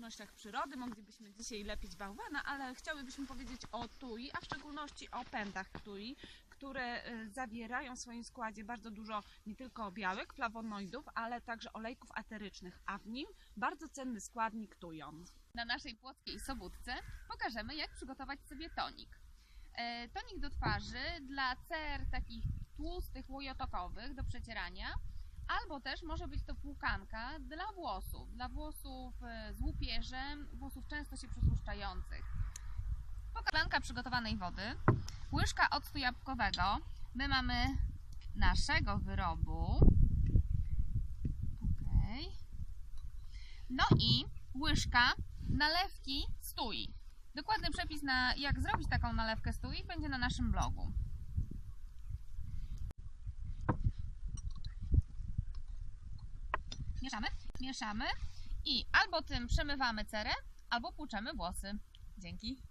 okolicznościach przyrody. Moglibyśmy dzisiaj lepić bałwana, ale chciałybyśmy powiedzieć o tui, a w szczególności o pędach tui, które y, zawierają w swoim składzie bardzo dużo nie tylko białek, flawonoidów, ale także olejków aterycznych, a w nim bardzo cenny składnik tujon. Na naszej płockiej sobótce pokażemy, jak przygotować sobie tonik. E, Tonik do twarzy dla cer takich tłustych, łojotokowych do przecierania, albo też może być to płukanka dla włosów, dla włosów e, z łupieżem, włosów często się przetłuszczających. Szklanka przygotowanej wody, łyżka octu jabłkowego. My mamy naszego wyrobu. Okej. No i łyżka nalewki stui. Dokładny przepis na jak zrobić taką nalewkę stui będzie na naszym blogu. Mieszamy, mieszamy i albo tym przemywamy cerę, albo płuczemy włosy. Dzięki.